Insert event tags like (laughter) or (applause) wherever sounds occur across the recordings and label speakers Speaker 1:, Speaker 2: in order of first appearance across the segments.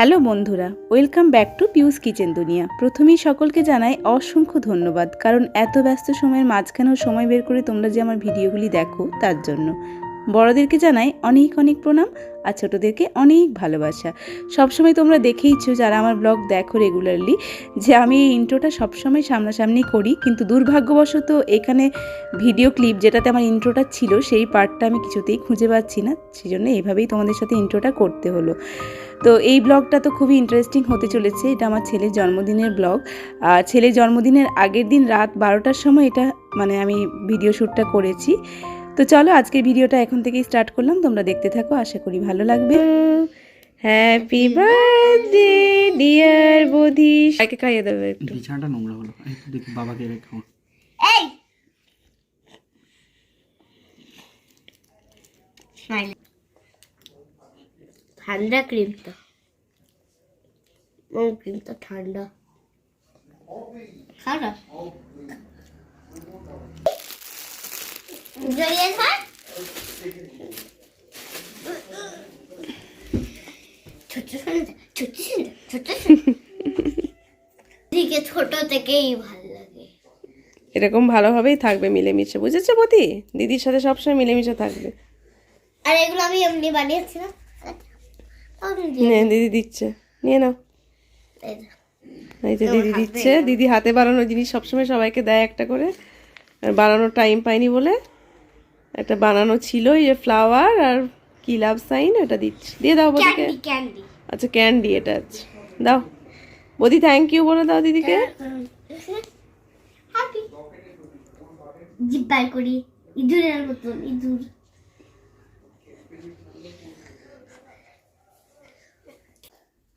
Speaker 1: Hello বন্ধুরা, welcome back to Piu's kitchen Duniya. প্রথমেই সকলকে জানাই অসংখ্য ধন্যবাদ, কারণ এত ব্যস্ত সময়ের মাঝখানেও সময় বের করে তোমরা যে আমার ভিডিওগুলি দেখো তার জন্য। বড়দেরকে জানাই অনেক অনেক প্রণাম আর ছোটোদেরকে অনেক ভালোবাসা। সবসময় তোমরা দেখেইছো যারা আমার ব্লগ দেখো রেগুলারলি যে আমি এই ইন্ট্রোটা সবসময় সামনাসামনি করি। কিন্তু দুর্ভাগ্যবশত এখানে ভিডিও ক্লিপ যেটাতে আমার ইন্ট্রোটা ছিল, সেই পার্টটা আমি কিছুতেই খুঁজে পাচ্ছি না। সেই জন্য এইভাবেই তোমাদের সাথে ইন্ট্রোটা করতে হলো। তো এই ব্লগটা তো খুবই ইন্টারেস্টিং হতে চলেছে। এটা আমার ছেলের জন্মদিনের ব্লগ। আর ছেলের জন্মদিনের আগের দিন রাত বারোটার সময় এটা মানে আমি ভিডিও শ্যুটটা করেছি। তো চলো আজকের ভিডিওটা এখন থেকেই স্টার্ট করলাম। তোমরা দেখতে থাকো আশা করি ভালো লাগবে। হ্যাপি বার্থডে ডিয়ার বৌদি কাকে খাইয়ে দেবে একটু?
Speaker 2: বিছানাটা নোংরা হলো। একটু দেখি বাবাকে রেখো
Speaker 3: এই! ঠান্ডা ক্রিমটা ও ক্রিমটা ঠান্ডা। খারাপ জড়িয়ে ছোট থেকেই ভালো লাগে।
Speaker 1: এরকম ভালোভাবেই থাকবে মিলেমিশে বুঝেছ বৌদি দিদির সাথে সবসময় মিলেমিশে থাকবে।
Speaker 3: আর এগুলো আমি এমনি দিয়ে
Speaker 1: নে দিদি দিচ্ছে। নিয়ে নাও।
Speaker 3: এই যে।
Speaker 1: দিদি দিচ্ছে। দিদি হাতে বানানো জিনিস সবসময় সবাইকে দেয় একটা করে। আর বানানোর টাইম পাইনি বলে একটা বানানো ছিল এই যে ফ্লাওয়ার আর কি লাভ সাইন এটা দিচ্ছি। দিয়ে দাও বদিকে। আচ্ছা ক্যান্ডি এটা আছে। দাও। বদি থ্যাংক ইউ বলে দাও দিদিকে।
Speaker 3: করি। ইঁদুরের মতন ইঁদুর।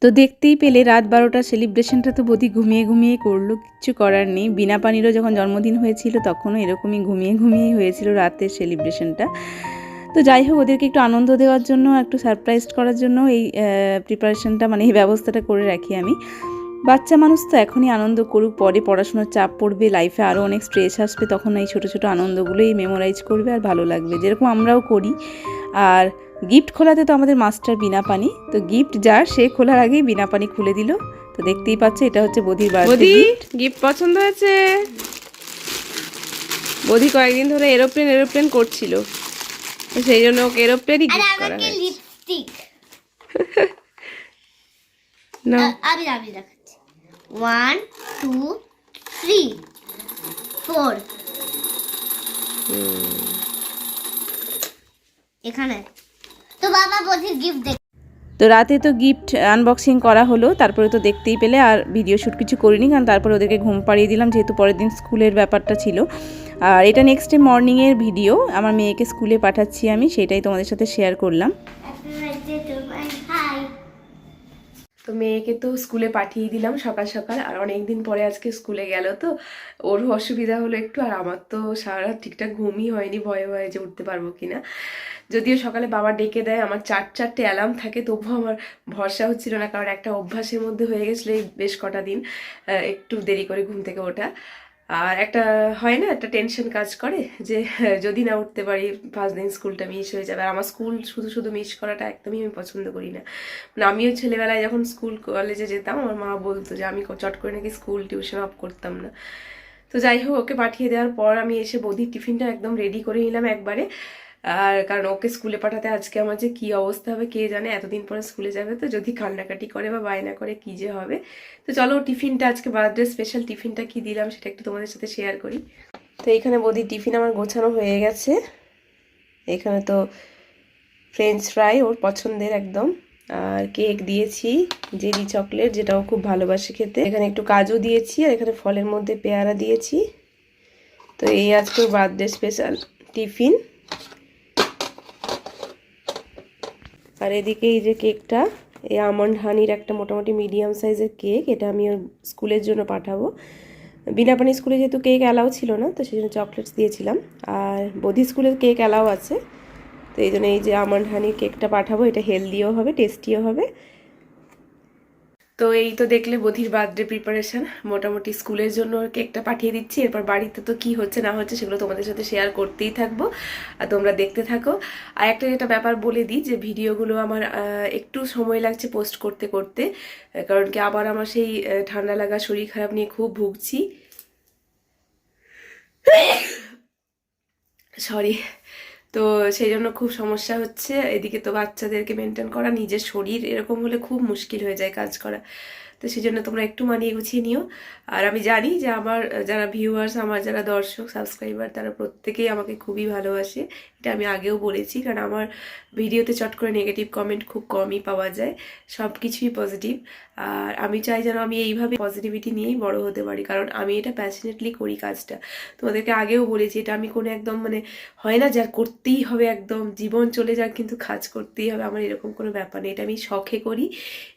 Speaker 1: তো দেখতেই পেলে রাত বারোটার সেলিব্রেশনটা তো বদি ঘুমিয়ে ঘুমিয়ে করল, কিচ্ছু করার নেই। বিনা পানিরও যখন জন্মদিন হয়েছিল, তখনও এরকমই ঘুমিয়ে ঘুমিয়ে হয়েছিল রাতের সেলিব্রেশনটা তো যাই হোক, ওদেরকে একটু আনন্দ দেওয়ার জন্য, একটু সারপ্রাইজ করার জন্য এই প্রিপারেশনটা মানে এই ব্যবস্থাটা করে রাখি আমি। বাচ্চা মানুষ তো এখনই আনন্দ করুক, পরে পড়াশোনার চাপ পড়বে লাইফে আরও অনেক স্ট্রেস আসবে, তখন এই ছোটো ছোটো আনন্দগুলোই মেমোরাইজ করবে আর ভালো লাগবে। যেরকম আমরাও করি, আর গিফট খোলাতে তো আমাদের মাস্টার বিনা পানি তো গিফট যার সে খোলার আগেই বিনা পানি খুলে দিল। তো দেখতেই পাচ্ছ এটা হচ্ছে বধির বার্থডে গিফট পছন্দ হয়েছে? বধি কয়েকদিন ধরে এরোপ্লেন এরোপ্লেন করছিল। তো সেই জন্য ওকে এরোপ্লেনই গিফট করা
Speaker 3: আমাকে
Speaker 1: হয়েছে।
Speaker 3: লিপস্টিক
Speaker 1: না (laughs)
Speaker 3: আমি আমি দেখাচ্ছি। ওয়ান টু থ্রি ফোর এখানে। তো বাবা বধির গিফট দেখ।
Speaker 1: তো রাতে তো গিফট আনবক্সিং করা হলো তারপরে তো দেখতেই পেলে আর ভিডিও শ্যুট কিছু করিনি কারণ তারপরে ওদেরকে ঘুম পাড়িয়ে দিলাম যেহেতু পরের দিন স্কুলের ব্যাপারটা ছিল। আর এটা নেক্সট ডে মর্নিংয়ের ভিডিও আমার মেয়েকে স্কুলে পাঠাচ্ছি আমি সেটাই তোমাদের সাথে শেয়ার করলাম। তো মেয়েকে তো স্কুলে পাঠিয়ে দিলাম সকাল সকাল আর অনেক দিন পরে আজকে স্কুলে গেল তো। ওরও অসুবিধা হলো একটু আর আমার তো সারা ঠিকঠাক ঘুমই হয়নি ভয়ে ভয়ে যে উঠতে পারব কিনা। যদিও সকালে বাবা ডেকে দেয় আমার চার চারটে অ্যালার্ম থাকে তবুও আমার ভরসা হচ্ছিল না কারণ একটা অভ্যাসের মধ্যে হয়ে গেছিল এই বেশ কটা দিন একটু দেরি করে ঘুম থেকে ওঠা। আর একটা হয় না একটা টেনশন কাজ করে যে আহ, যদি না উঠতে পারি ফার্স্ট দিন স্কুলটা মিস হয়ে যাবে। আর আমার স্কুল শুধু শুধু মিস করাটা একদমই আমি পছন্দ করি না। মানে আমিও ছেলেবেলায় যখন স্কুল কলেজে যেতাম আমার মা বলতো যে আমি চট করে নাকি স্কুল টিউশন অফ করতাম না। তো যাই হোক ওকে পাঠিয়ে দেওয়ার পর আমি এসে বৌদির টিফিনটা একদম রেডি করে নিলাম একবারে। আর কারণ ওকে স্কুলে পাঠাতে আজকে আমার যে কী অবস্থা হবে, কে জানে, এতদিন পরে স্কুলে যাবে তো, যদি কান্নাকাটি করে বা বায়না করে কী যে হবে। তো চলো টিফিনটা আজকে বার্থডে স্পেশাল টিফিনটা কি দিলাম সেটা একটু তোমাদের সাথে শেয়ার করি। তো এইখানে বৌদির টিফিন আমার গোছানো হয়ে গেছে। এখানে তো ফ্রেঞ্চ ফ্রাই ওর পছন্দের একদম। আর কেক দিয়েছি জেলি চকলেট যেটাও খুব ভালোবাসে খেতে। এখানে একটু কাজু দিয়েছি আর এখানে ফলের মধ্যে পেয়ারা দিয়েছি। তো এই আজকে বার্থডে স্পেশাল টিফিন। আর এদিকে এই যে কেকটা, এই আমন্ড হানির একটা মোটামুটি মিডিয়াম সাইজের কেক, এটা আমি স্কুলের জন্য পাঠাবো। বিনা পানি স্কুলে যেহেতু কেক অ্যালাউ ছিল না, তো সেই জন্য চকলেটস দিয়েছিলাম। আর বোধি স্কুলের কেক অ্যালাউ আছে, তো এই জন্য এই যে আমন্ড হানির কেকটা পাঠাবো, এটা হেলদিও হবে টেস্টিও হবে। তো এই তো দেখলে বধির বার্থডে প্রিপারেশন মোটামুটি স্কুলের জন্য কেকটা পাঠিয়ে দিচ্ছি। এরপর বাড়িতে তো কি হচ্ছে না হচ্ছে সেগুলো তোমাদের সাথে শেয়ার করতেই থাকব, আর তোমরা দেখতে থাকো। আর একটা যেটা ব্যাপার বলে দিই যে ভিডিওগুলো আমার একটু সময় লাগছে পোস্ট করতে করতে, কারণ কি আবার আমার সেই ঠান্ডা লাগা শরীর খারাপ নিয়ে খুব ভুগছি। (coughs) সরি তো সেই জন্য খুব সমস্যা হচ্ছে। এদিকে তো বাচ্চাদেরকে মেনটেন করা, নিজের শরীর এরকম হলে খুব মুশকিল হয়ে যায় কাজ করা। তো সেই জন্য তোমরা একটু মানিয়ে গুছিয়ে নিও। আর আমি জানি যে আমার, যারা ভিউয়ার্স আমার যারা দর্শক সাবস্ক্রাইবার তারা প্রত্যেকেই আমাকে খুবই ভালোবাসে। এটা আমি আগেও বলেছি, কারণ আমার ভিডিওতে চট করে নেগেটিভ কমেন্ট খুব কমই পাওয়া যায় সব কিছুই পজিটিভ আর আমি চাই যেন আমি এইভাবে পজিটিভিটি নিয়েই বড় হতে পারি, কারণ আমি এটা প্যাশনেটলি করি কাজটা। তোমাদেরকে আগেও বলেছি, এটা আমি কোনো একদম মানে হয় না যার করতেই হবে একদম, জীবন চলে যাক কিন্তু কাজ করতেই হবে, আমার এরকম কোনো ব্যাপার নেই, এটা আমি শখে করি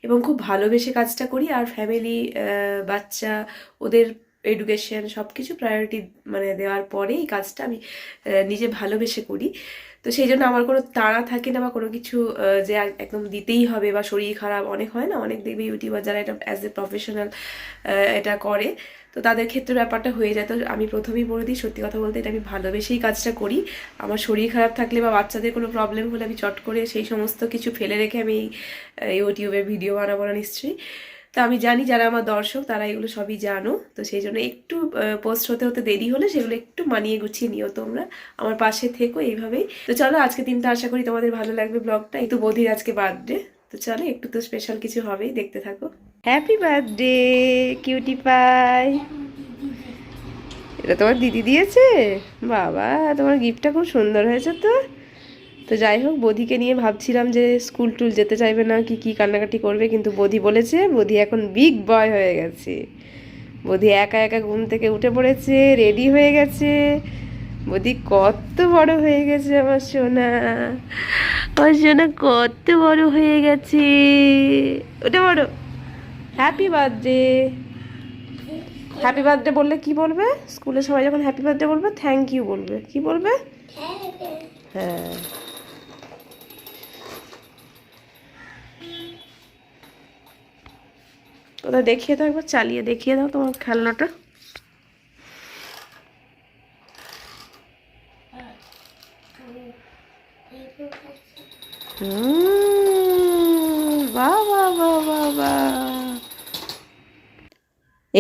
Speaker 1: এবং খুব ভালোবেসে কাজটা করি, আর ফ্যামিলি বাচ্চা, ওদের এডুকেশন সব কিছু প্রায়োরিটি মানে দেওয়ার পরে এই কাজটা আমি নিজে ভালোবেসে করি। তো সেই জন্য আমার কোনো তাড়া থাকে না বা কোনো কিছু যে একদম দিতেই হবে বা শরীর খারাপ অনেক হয় না? অনেক দেখবে ইউটিউবার যারা এটা অ্যাজ এ প্রফেশনাল এটা করে। তো তাদের ক্ষেত্রে ব্যাপারটা হয়ে যায়। তো আমি প্রথমেই বলে দিই, সত্যি কথা বলতে এটা আমি ভালোবেসেই কাজটা করি। আমার শরীর খারাপ থাকলে বা বাচ্চাদের কোনো প্রবলেম হলে আমি চট করে সেই সমস্ত কিছু ফেলে রেখে আমি ইউটিউবে ভিডিও বানাবো না নিশ্চয়ই। তো আমি জানি যারা আমার দর্শক, তারা এগুলো সবই জানো। তো সেই জন্য একটু পোস্ট হতে হতে দেরি হলে সেগুলো একটু মানিয়ে গুছিয়ে নিও তোমরা। আমার পাশে থেকো এইভাবেই। তো চলো আজকে দিনটা আশা করি তোমাদের ভালো লাগবে ব্লগটা তো বধির আজকে বার্থডে তো চলো একটু তো স্পেশাল কিছু হবেই, দেখতে থাকো। হ্যাপি বার্থডে কিউটি পাই এটা তোমার দিদি দিয়েছে? বাবা, তোমার গিফটটা খুব সুন্দর হয়েছে তো। তো যাই হোক বধিকে নিয়ে ভাবছিলাম যে স্কুল টুল যেতে চাইবে না কি কি কান্নাকাটি করবে কিন্তু বধি বলেছে বধি এখন বিগ বয় হয়ে গেছে। বধি একা একা ঘুম থেকে উঠে পড়েছে রেডি হয়ে গেছে। বধি কত বড় হয়ে গেছে আমার সোনা। আমার সোনা কত বড় হয়ে গেছে। ওটা বড়। হ্যাপি বার্থডে হ্যাপি বার্থডে বললে কি বলবে? স্কুলে সবাই যখন হ্যাপি বার্থডে বলবে থ্যাংক ইউ বলবে। কি বলবে? হ্যাঁ। ওটা দেখিয়ে দাও একবার চালিয়ে দেখিয়ে দাও তোমার খেলনাটা।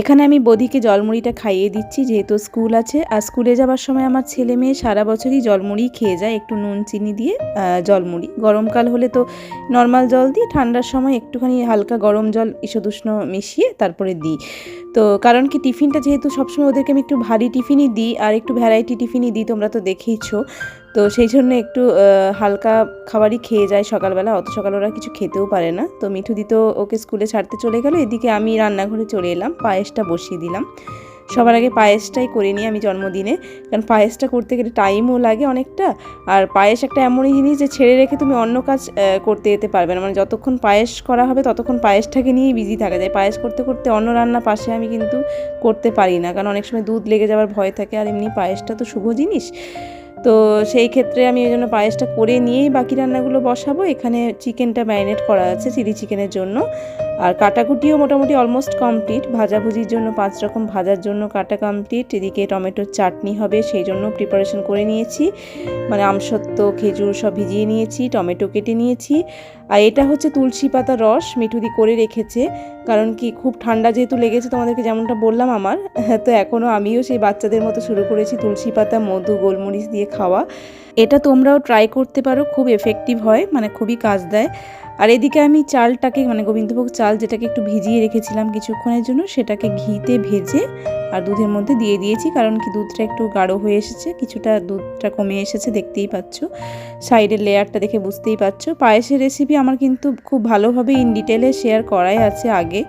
Speaker 4: এখানে আমি বদিকে জলমুড়িটা খাইয়ে দিচ্ছি, যেহেতু স্কুল আছে। আর স্কুলে যাওয়ার সময় আমার ছেলে মেয়ে সারা বছরই জলমুড়ি খেয়ে যায়, একটু নুন, চিনি দিয়ে জলমুড়ি। গরমকাল হলে তো নর্মাল জল দিই, ঠান্ডার সময় একটুখানি হালকা গরম জল ঈষদুষ্ণ মিশিয়ে তারপরে দিই। তো কারণ কি, টিফিনটা যেহেতু সবসময় ওদেরকে আমি একটু ভারী টিফিনই দিই, আর একটু ভ্যারাইটি টিফিনই দিই, তোমরা তো দেখেইছো। তো সেই জন্য একটু হালকা খাবারই খেয়ে যায় সকালবেলা, অত সকাল ওরা কিছু খেতেও পারে না। তো মিঠু দি তো ওকে স্কুলে ছাড়তে চলে গেল, এদিকে আমি রান্নাঘরে চলে এলাম, পায়েসটা বসিয়ে দিলাম। সবার আগে পায়েসটাই করে নিই আমি জন্মদিনে, কারণ পায়েসটা করতে গেলে টাইমও লাগে অনেকটা, আর পায়েস একটা এমনই জিনিস যে ছেড়ে রেখে তুমি অন্য কাজ করতে যেতে পারবে না। মানে যতক্ষণ পায়েস করা হবে ততক্ষণ পায়েসটাকে নিয়েই বিজি থাকা যায়। পায়েস করতে করতে অন্য রান্না পাশে আমি কিন্তু করতে পারি না, কারণ অনেক সময় দুধ লেগে যাওয়ার ভয় থাকে, আর এমনি পায়েসটা তো শুভ জিনিস। তো সেই ক্ষেত্রে আমি ওই জন্য পায়েসটা করে নিয়েই বাকি রান্নাগুলো বসাবো। এখানে চিকেনটা ম্যারিনেট করা আছে চিলি চিকেনের জন্য। আর কাটাকুটিও মোটামুটি অলমোস্ট কমপ্লিট ভাজাভুজির জন্য পাঁচ রকম ভাজার জন্য কাটা কমপ্লিট এদিকে টমেটোর চাটনি হবে, সেই জন্য প্রিপারেশন করে নিয়েছি। মানে আমসত্ত্ব, খেজুর সব ভিজিয়ে নিয়েছি, টমেটো কেটে নিয়েছি। আর এটা হচ্ছে তুলসী পাতা রস মিঠুদি করে রেখেছে। কারণ কি, খুব ঠান্ডা যেহেতু লেগেছে, তোমাদেরকে যেমনটা বললাম আমার, (laughs) তো এখনও আমিও সেই বাচ্চাদের মতো শুরু করেছি তুলসী পাতা, মধু, গোলমরিচ দিয়ে খাওয়া। এটা তোমরাও ট্রাই করতে পারো, খুব এফেক্টিভ হয় মানে খুবই কাজ দেয়। আর এদিকে আমি চালটাকে মানে গোবিন্দভোগ চাল যেটাকে একটু ভিজিয়ে রেখেছিলাম কিছুক্ষণের জন্য, সেটাকে ঘিতে ভেজে আর দুধের মধ্যে দিয়ে দিয়েছি, কারণ কি দুধটা একটু গাঢ় হয়ে এসেছে, কিছুটা দুধটা কমে এসেছে, দেখতেই পাচ্ছ। সাইডের লেয়ারটা দেখে বুঝতেই পারছ পায়েসের রেসিপি আমার কিন্তু খুব ভালোভাবে ইন ডিটেলে শেয়ার করাই আছে আগে।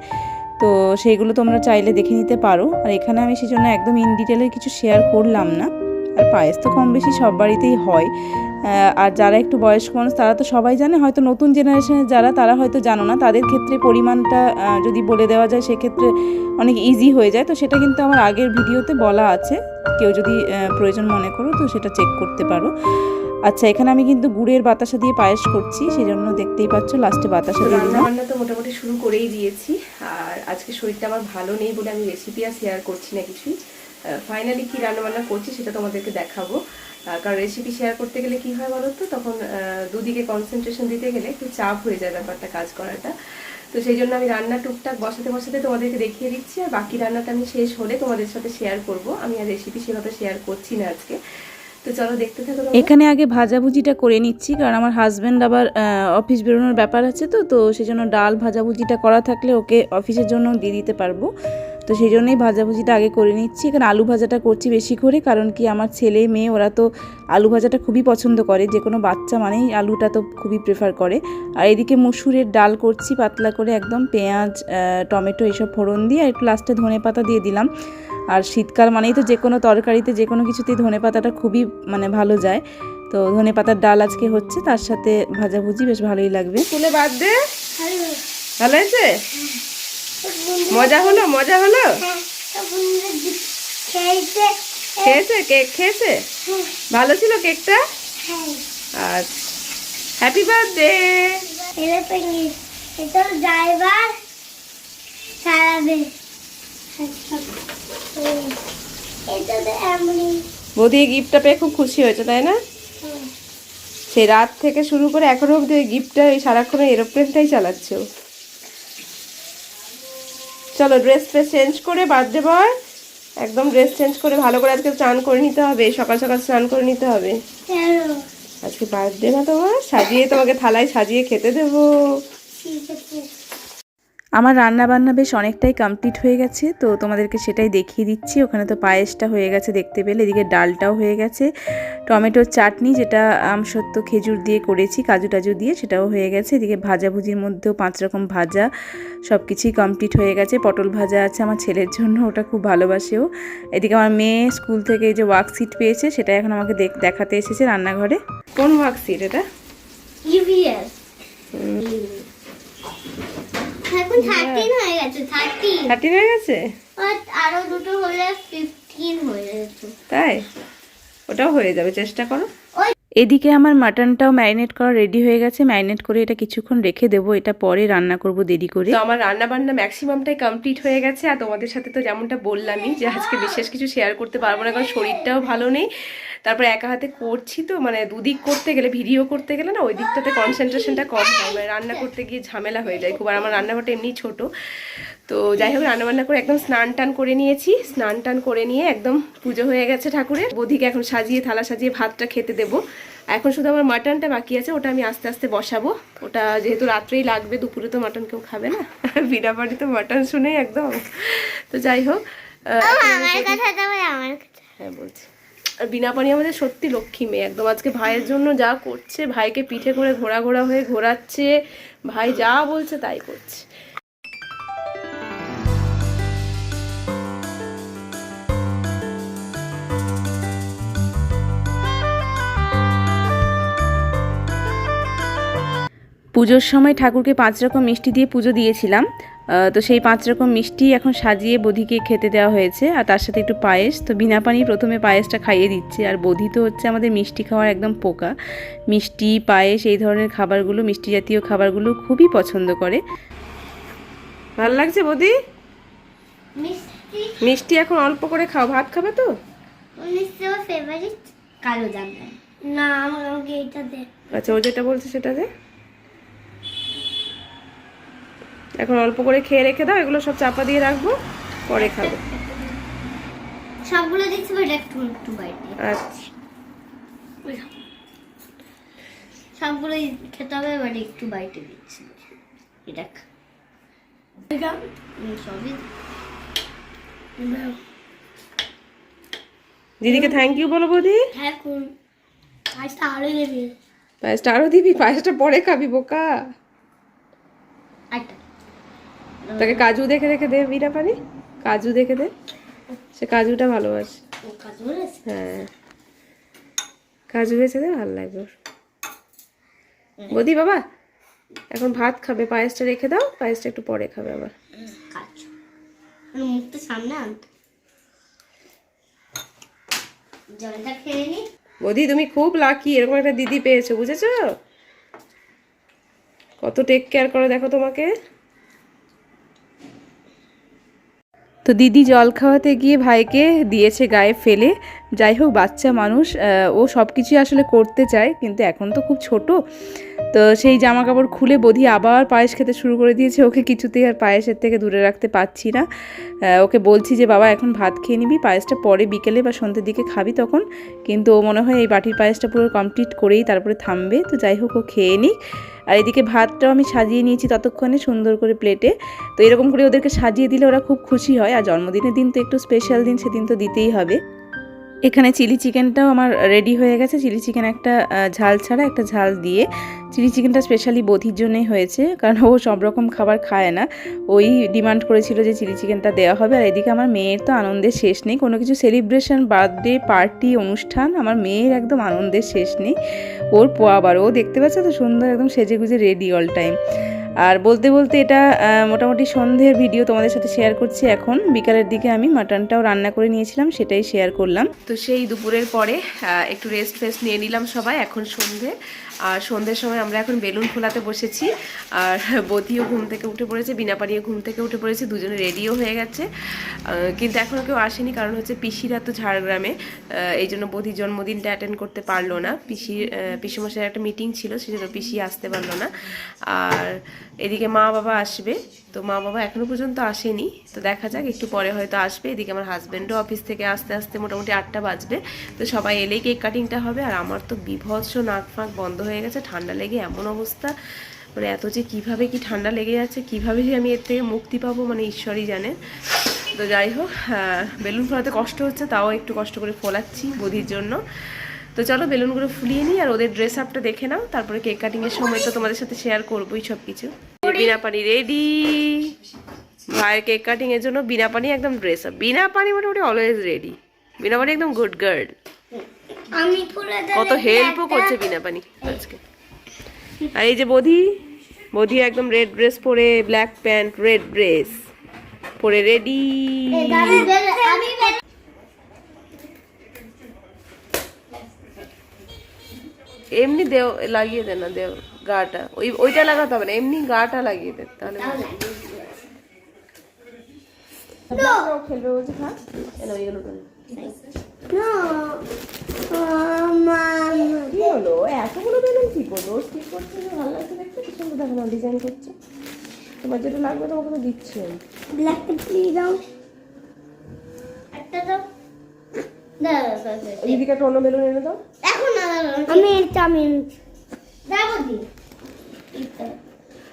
Speaker 4: তো সেইগুলো তোমরা চাইলে দেখে নিতে পারো। আর এখানে আমি সেই জন্য একদম ইন ডিটেলে কিছু শেয়ার করলাম না। আর পায়েস তো কম বেশি সব বাড়িতেই হয়। আর যারা একটু বয়স্ক মানুষ, তারা তো সবাই জানে, হয়তো নতুন জেনারেশনের যারা, তারা হয়তো জানো না। তাদের ক্ষেত্রে পরিমাণটা যদি বলে দেওয়া যায়, সেক্ষেত্রে অনেক ইজি হয়ে যায়। তো সেটা কিন্তু আমার আগের ভিডিওতে বলা আছে। কেউ যদি প্রয়োজন মনে করো, তো সেটা চেক করতে পারো। আচ্ছা এখানে আমি কিন্তু গুড়ের বাতাসা দিয়ে পায়েস করছি সেই জন্য দেখতেই পাচ্ছ লাস্টে বাতাসা দিয়ে
Speaker 1: রান্না তো মোটামুটি শুরু করেই দিয়েছি। আর আজকে শরীরটা আমার ভালো নেই বলে আমি রেসিপি আর শেয়ার করছি না কিছুই। ফাইনালি কি রান্না বান্না করছি সেটা তোমাদেরকে দেখাবো। কারণ রেসিপি শেয়ার করতে গেলে কি হয় বলো তো তখন দুদিকে কনসেন্ট্রেশন দিতে গেলে একটু চাপ হয়ে যায় ব্যাপারটা, কাজ করাটা। তো সেই জন্য আমি রান্না টুকটাক বসাতে বসাতে তোমাদেরকে দেখিয়ে দিচ্ছি, আর বাকি রান্নাটা আমি শেষ হলে তোমাদের সাথে শেয়ার করব। আমি আর রেসিপি সেভাবে শেয়ার করছি না আজকে।
Speaker 4: এখানে আগে ভাজাভুজিটা করে নিচ্ছি, কারণ আমার হাজব্যান্ড আবার অফিস বেরোনোর ব্যাপার আছে তো তো সেই জন্য ডাল ভাজাভুজিটা করা থাকলে ওকে অফিসের জন্য দিয়ে দিতে পারব। তো সেই জন্যই ভাজাভুজিটা আগে করে নিচ্ছি। এখানে আলু ভাজাটা করছি বেশি করে কারণ কি আমার ছেলে মেয়ে ওরা তো আলু ভাজাটা খুবই পছন্দ করে। যে কোনো বাচ্চা মানেই আলুটা তো খুবই প্রেফার করে। আর এদিকে মসুরের ডাল করছি পাতলা করে একদম পেঁয়াজ টমেটো এসব ফোড়ন দিয়ে আর একটু লাস্টে ধনে পাতা দিয়ে দিলাম। আর শীতকাল মানেই তো যে কোনো তরকারিতে যে কোনো কিছুতেই ধনে পাতাটা খুবই মানে ভালো যায়। তো ধনে পাতার ডাল আজকে হচ্ছে তার সাথে ভাজাভুজি বেশ ভালোই লাগবে।
Speaker 1: স্কুলে বাদ দে। ভালো হয়েছে? মজা হলো মজা হলো?
Speaker 3: হ্যাঁ খেয়েছে?
Speaker 1: কেক খেয়েছে?
Speaker 3: হ্যাঁ।
Speaker 1: ভালো ছিল কেকটা?
Speaker 3: হ্যাঁ।
Speaker 1: আচ্ছা। হ্যাপি বার্থডে
Speaker 3: এটা ড্রাইভার
Speaker 1: বৌদি এই গিফটটা পেয়ে খুব খুশি হয়েছে তাই না? সেই রাত থেকে শুরু করে এখনও অব্দি ওই গিফটটা ওই সারাক্ষণ এরোপ্লেনটাই চালাচ্ছে। চলো ড্রেস ফ্রেস চেঞ্জ করে বার্থডে বয় একদম ড্রেস চেঞ্জ করে ভালো করে আজকে স্নান করে নিতে হবে সকাল সকাল স্নান করে নিতে হবে। আজকে বার্থডে না তোমার সাজিয়ে তোমাকে থালায় সাজিয়ে খেতে দেবো।
Speaker 3: ঠিক আছে।
Speaker 4: আমার রান্না বান্না বেশ অনেকটাই কমপ্লিট হয়ে গেছে তো তোমাদেরকে সেটাই দেখিয়ে দিচ্ছি। ওখানে তো পায়েসটা হয়ে গেছে দেখতে পেলে এদিকে ডালটাও হয়ে গেছে। টমেটোর চাটনি যেটা আমসত্ব খেজুর দিয়ে করেছি কাজু টাজু দিয়ে সেটাও হয়ে গেছে। এদিকে ভাজাভুজির মধ্যেও পাঁচ রকম ভাজা সব কিছুই কমপ্লিট হয়ে গেছে। পটল ভাজা আছে আমার ছেলের জন্য ওটা খুব ভালোবাসেও এদিকে আমার মেয়ে স্কুল থেকে এই যে ওয়ার্কশিট পেয়েছে সেটা এখন আমাকে দেখ- দেখাতে এসেছে রান্নাঘরে।
Speaker 1: কোন ওয়ার্কশিট এটা?
Speaker 3: ইভিএস এখন থার্টিন হয়ে গেছে থার্টিন
Speaker 1: থার্টিন হয়ে গেছে?
Speaker 3: আর আরও দুটো হলে ফিফটিন হয়ে যেত।
Speaker 1: তাই? ওটাও হয়ে যাবে চেষ্টা করো।
Speaker 4: এদিকে আমার মাটনটাও ম্যারিনেট করা রেডি হয়ে গেছে ম্যারিনেট করে এটা কিছুক্ষণ রেখে দেবো এটা পরে রান্না করব দেরি করে।
Speaker 1: তো আমার রান্না বান্না ম্যাক্সিমামটাই কমপ্লিট হয়ে গেছে আর তোমাদের সাথে তো যেমনটা বললামই যে আজকে বিশেষ কিছু শেয়ার করতে পারব না কারণ শরীরটাও ভালো নেই। তারপরে একা হাতে করছি তো মানে দুদিক করতে গেলে ভিডিও করতে গেলে না ওই দিকটাতে কনসেন্ট্রেশনটা কম হয় মানে রান্না করতে গিয়ে ঝামেলা হয়ে যায় খুব। আর আমার রান্নাঘরটা এমনি ছোট তো যাই হোক রান্নাবান্না করে একদম স্নান টান করে নিয়েছি। স্নান টান করে নিয়ে একদম পুজো হয়ে গেছে ঠাকুরের। বৌদিকে এখন সাজিয়ে থালা সাজিয়ে ভাতটা খেতে দেবো। এখন শুধু আমার মাটনটা বাকি আছে ওটা আমি আস্তে আস্তে বসাবো। ওটা যেহেতু রাত্রেই লাগবে দুপুরে তো মাটন কেউ খাবে না। (laughs) বিনা বাড়ি তো মাটন শুনেই একদম। তো যাই হোক হ্যাঁ বলছি। আর বিনা পানি আমাদের সত্যি লক্ষ্মী মেয়ে। একদম আজকে ভাইয়ের জন্য যা করছে ভাইকে পিঠে করে ঘোরা ঘোরা হয়ে ঘোরাচ্ছে। ভাই যা বলছে তাই করছে।
Speaker 4: পুজোর সময় ঠাকুরকে পাঁচ রকম মিষ্টি দিয়ে পুজো দিয়েছিলাম। তো সেই পাঁচ রকম মিষ্টি এখন সাজিয়ে বধিকে খেতে দেওয়া হয়েছে আর তার সাথে একটু পায়েস। তো বিনা পানি প্রথমে পায়েসটা খাইয়ে দিচ্ছে আর বধি তো হচ্ছে আমাদের মিষ্টি খাওয়ার একদম পোকা। মিষ্টি পায়েস এই ধরনের খাবারগুলো মিষ্টি জাতীয় খাবারগুলো খুবই পছন্দ করে।
Speaker 1: ভালো লাগছে বৌদি
Speaker 3: মিষ্টি?
Speaker 1: মিষ্টি এখন অল্প করে খাও। ভাত খাবে তো?
Speaker 3: কালো জামা না আমাকে এটা দে।
Speaker 1: আচ্ছা ও যেটা বলছে সেটা দে। এখন অল্প করে খেয়ে রেখে দাও এগুলো সব চাপা দিয়ে রাখব পরে খাব।
Speaker 3: সবগুলো দিচ্ছি বাট একটু একটু বাইটে
Speaker 1: আচ্ছা।
Speaker 3: খেতে হবে বাট একটু বাইটে দিচ্ছি। এটা খা। সবই।
Speaker 1: দিদিকে থ্যাংক ইউ বলো বৌদি।
Speaker 3: হ্যাঁ
Speaker 1: পায়েসটা আরও দিবি। পায়েসটা পরে খাবি বোকা।
Speaker 3: আটটা
Speaker 1: তাকে কাজু দেখে দেখে দে বিনা পানি। কাজু দেখে দে। সে কাজুটা ভালোবাসে।
Speaker 3: কাজ
Speaker 1: হ্যাঁ। কাজু বেছে দে ভালো লাগবে। বৌদি বাবা এখন ভাত খাবে পায়েসটা রেখে দাও পায়েসটা একটু পরে খাবে আবার।
Speaker 3: মুখটা সামনে আনতে। জলটা খেয়ে নি।
Speaker 1: বৌদি তুমি খুব লাকি এরকম একটা দিদি পেয়েছ বুঝেছ? কত টেক কেয়ার করে দেখো তোমাকে।
Speaker 4: তো দিদি জল খাওয়াতে গিয়ে ভাইকে দিয়েছে গায়ে ফেলে। যাই হোক, বাচ্চা মানুষ ও সব কিছুই আসলে করতে চায়, কিন্তু এখন তো খুব ছোট। তো সেই জামা কাপড় খুলে বধি আবার পায়েস খেতে শুরু করে দিয়েছে। ওকে কিছুতেই আর পায়েসের থেকে দূরে রাখতে পারছি না। ওকে বলছি যে, বাবা, এখন ভাত খেয়ে নিবি, পায়েসটা পরে বিকেলে বা সন্ধ্যের দিকে খাবি তখন। কিন্তু ও মনে হয় এই বাটির পায়েসটা পুরো কমপ্লিট করেই তারপরে থামবে। তো যাই হোক, ও খেয়ে নিক। আর এদিকে ভাতটাও আমি সাজিয়ে নিয়েছি ততক্ষণে সুন্দর করে প্লেটে তো এরকম করে ওদেরকে সাজিয়ে দিলে ওরা খুব খুশি হয়। আর জন্মদিনের দিন তো একটু স্পেশাল দিন, সেদিন তো দিতেই হবে। এখানে চিলি চিকেনটাও আমার রেডি হয়ে গেছে। চিলি চিকেন একটা ঝাল ছাড়া একটা ঝাল দিয়ে। চিলি চিকেনটা স্পেশালি বধির জন্যই হয়েছে, কারণ ও সব রকম খাবার খায় না। ওই ডিমান্ড করেছিল যে চিলি চিকেনটা দেওয়া হবে, আর এদিকে আমার মেয়ের তো আনন্দের শেষ নেই। কোনো কিছু সেলিব্রেশন বার্থডে পার্টি অনুষ্ঠান, আমার মেয়ের একদম আনন্দের শেষ নেই। ওর পোয়াবার ও দেখতে পাচ্ছে তো সুন্দর, একদম সেজে গুজে রেডি অল টাইম আর বলতে বলতে এটা মোটামুটি সন্ধ্যের ভিডিও তোমাদের সাথে শেয়ার করছি এখন। বিকালের দিকে আমি মাটনটাও রান্না করে নিয়েছিলাম, সেটাই শেয়ার করলাম।
Speaker 1: তো সেই দুপুরের পরে একটু রেস্ট ফেস্ট নিয়ে নিলাম সবাই, এখন সন্ধে। আর সন্ধ্যের সময় আমরা এখন বেলুন খোলাতে বসেছি। আর বধিও ঘুম থেকে উঠে পড়েছে বিনা বিনাপানিও ঘুম থেকে উঠে পড়েছে, দুজনে রেডিও হয়ে গেছে। কিন্তু এখনও কেউ আসেনি কারণ হচ্ছে পিসিরা তো ঝাড়গ্রামে। এই জন্য বধির জন্মদিনটা অ্যাটেন্ড করতে পারল না। পিসির পিসিমশাইয়ের একটা মিটিং ছিল, সেজন্য পিসি আসতে পারল না। আর এদিকে মা বাবা আসবে। তো মা বাবা এখনও পর্যন্ত আসেনি। তো দেখা যাক, একটু পরে হয়তো আসবে। এদিকে আমার হাজব্যান্ডও অফিস থেকে আসতে আসতে মোটামুটি আটটা বাজবে। তো সবাই এলেই কেক কাটিংটা হবে। আর আমার তো বিভৎস নাক ফাঁক বন্ধ হয়ে গেছে, ঠান্ডা লেগে এমন অবস্থা। মানে এত যে কীভাবে কি ঠান্ডা লেগে যাচ্ছে, কীভাবে যে আমি এর থেকে মুক্তি পাবো মানে ঈশ্বরই জানেন তো যাই হোক বেলুন ফোলাতে কষ্ট হচ্ছে, তাও একটু কষ্ট করে ফোলাচ্ছি বধির জন্য। তো চলো বেলুনগুলো ফুলিয়ে নিই আর ওদের ড্রেস আপটা দেখে নাও তারপরে কেক কাটিং এর সময় তো তোমাদের সাথে শেয়ার করবোই সব কিছু বিনা পানি রেডি ভাইয়ের কেক কাটিং এর জন্য বিনা পানি একদম ড্রেস আপ বিনা পানি মোটামুটি অলওয়েজ রেডি বিনা পানি একদম গুড গার্ল
Speaker 3: আমি
Speaker 1: কত হেল্পও করছে বিনা পানি। আজকে। আর এই যে বধি বধি একদম রেড ড্রেস পরে ব্ল্যাক প্যান্ট রেড ড্রেস পরে রেডি
Speaker 3: আমি বেল- আমি বেল-
Speaker 1: এমনি দেও লাগিয়ে দে না দেও গাটা। ওই ওইটা লাগাতে হবে না এমনি গাটা লাগিয়ে দে তাহলে। খেলবে বলছে খা এলো এগুলো তো
Speaker 3: No.
Speaker 1: কি হলো? এতগুলো বেলুন কি করব? ঠিক করছে? ভালো লাগছে দেখতে? কি সুন্দর দেখো না ডিজাইন করছে। তোমার যেটা লাগবে তোমাকে তো দিচ্ছি আমি।
Speaker 3: Black দিয়ে দাও। একটা দাও। দাও।
Speaker 1: একটা অন্য বেলুন এনে দাও।
Speaker 3: এখন না আমি এটা আমি দাও দি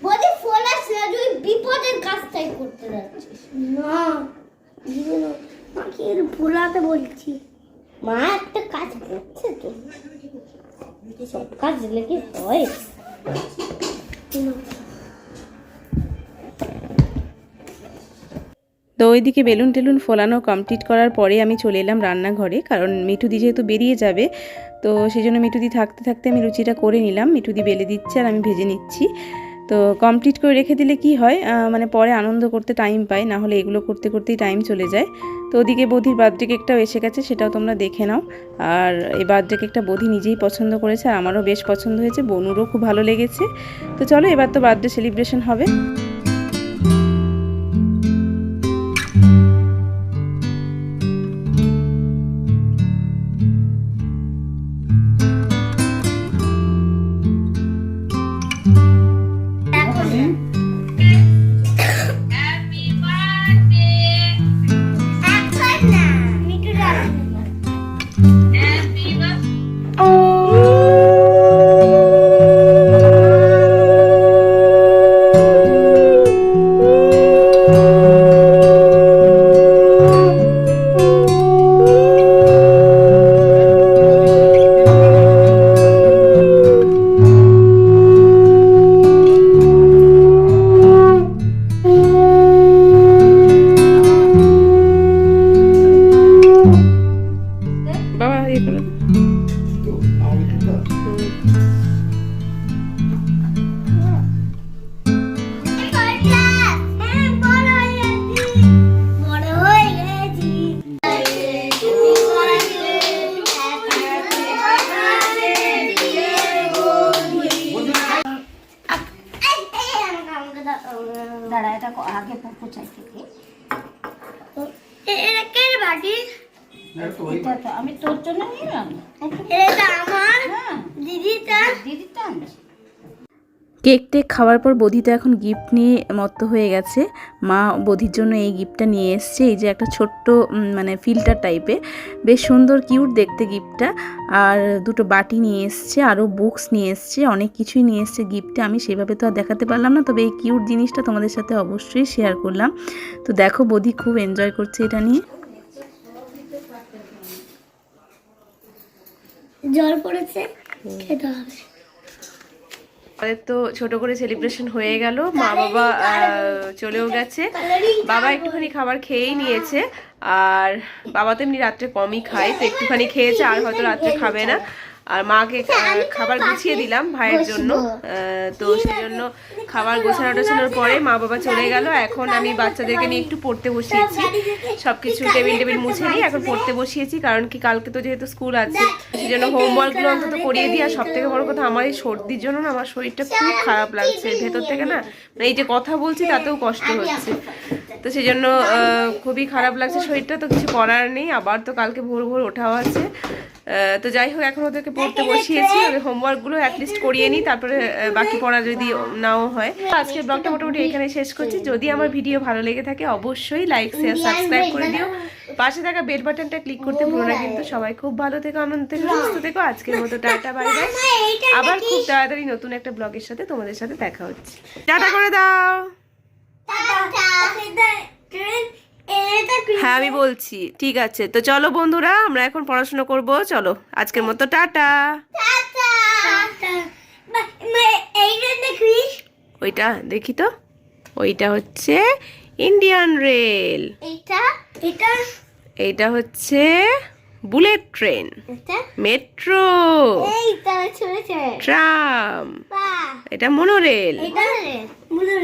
Speaker 3: বলি ফোন আসলে তুই বিপদের কাজটাই করতে যাচ্ছিস। না মাকে এর ভোলাতে বলছি। মা একটা কাজ করছে তো। সব কাজ লেগে হয়
Speaker 4: তো ওইদিকে বেলুন টেলুন ফোলানো কমপ্লিট করার পরে আমি চলে এলাম রান্নাঘরে, কারণ মিঠুদি যেহেতু বেরিয়ে যাবে, তো সেই জন্য মিঠুদি থাকতে থাকতে আমি লুচিটা করে নিলাম মিঠুদি বেলে দিচ্ছে আর আমি ভেজে নিচ্ছি। তো কমপ্লিট করে রেখে দিলে কি হয় মানে পরে আনন্দ করতে টাইম পাই, না হলে এগুলো করতে করতেই টাইম চলে যায়। তো ওদিকে বধির বার্থডে কেকটাও এসে গেছে, সেটাও তোমরা দেখে নাও। আর এই বার্থডে কেকটা বধি নিজেই পছন্দ করেছে, আর আমারও বেশ পছন্দ হয়েছে, বনুরও খুব ভালো লেগেছে। তো চলো এবার তো বার্থডে সেলিব্রেশন হবে। কেক টেক খাওয়ার পর বধি তো এখন গিফট নিয়ে মত্ত হয়ে গেছে। মা বধির জন্য এই গিফটটা নিয়ে এসছে, এই যে একটা ছোট্ট মানে ফিল্টার টাইপের বেশ সুন্দর কিউট দেখতে গিফটটা আর দুটো বাটি নিয়ে এসছে আরও বুকস নিয়ে এসছে, অনেক কিছুই নিয়ে এসছে গিফটে আমি সেভাবে তো আর দেখাতে পারলাম না, তবে এই কিউট জিনিসটা তোমাদের সাথে অবশ্যই শেয়ার করলাম। তো দেখো বধি খুব এনজয় করছে এটা নিয়ে।
Speaker 3: জল পড়েছে, খেতে হবে।
Speaker 1: আমাদের তো ছোট করে সেলিব্রেশন হয়ে গেল। মা বাবা আহ, চলেও গেছে। বাবা একটুখানি খাবার খেয়েই নিয়েছে। আর বাবা তো এমনি রাত্রে কমই খায় তো একটুখানি খেয়েছে আর হয়তো রাত্রে খাবে না। আর মাকে খাবার গুছিয়ে দিলাম ভাইয়ের জন্য। তো সেই জন্য খাবার গোছানো টোছানোর পরে মা বাবা চলে গেল। এখন আমি বাচ্চাদেরকে নিয়ে একটু পড়তে বসিয়েছি। সবকিছু টেবিল টেবিল মুছে নিয়ে এখন পড়তে বসিয়েছি কারণ কি কালকে তো যেহেতু স্কুল আছে সেই জন্য হোমওয়ার্কগুলো অন্তত করিয়ে দিই। আর সব থেকে বড় কথা আমার এই সর্দির জন্য না আমার শরীরটা খুব খারাপ লাগছে। ভেতর থেকে না এই যে কথা বলছি তাতেও কষ্ট হচ্ছে। তো সেই জন্য খুবই খারাপ লাগছে শরীরটা তো কিছু করার নেই। আবার তো কালকে ভোর ভোর ওঠাও আছে। তো যাই হোক এখন ওদেরকে পড়তে বসিয়েছি। ওদের হোমওয়ার্কগুলো অ্যাটলিস্ট করিয়ে নিই তারপরে বাকি পড়া যদি নাও হয়। আজকের ব্লগটা মোটামুটি এখানে শেষ করছি। যদি আমার ভিডিও ভালো লেগে থাকে অবশ্যই লাইক শেয়ার সাবস্ক্রাইব করে দিও। পাশে থাকা বেল বাটনটা ক্লিক করতে ভুলো না কিন্তু সবাই খুব ভালো থেকো আনন্দ থেকো সুস্থ থেকো। আজকের মতো টাটা বাই বাই আবার খুব তাড়াতাড়ি নতুন একটা ব্লগের সাথে তোমাদের সাথে দেখা হচ্ছে। টাটা করে দাও। হ্যাঁ আমি বলছি। ঠিক আছে। তো চলো বন্ধুরা আমরা এখন পড়াশোনা করব। চলো আজকের মতো টাটা। ওইটা দেখি তো। ওইটা হচ্ছে ইন্ডিয়ান রেল
Speaker 3: এটা এটা?
Speaker 1: এইটা হচ্ছে বুলেট ট্রেন মেট্রো ট্রাম এটা মনোরেল
Speaker 3: মনে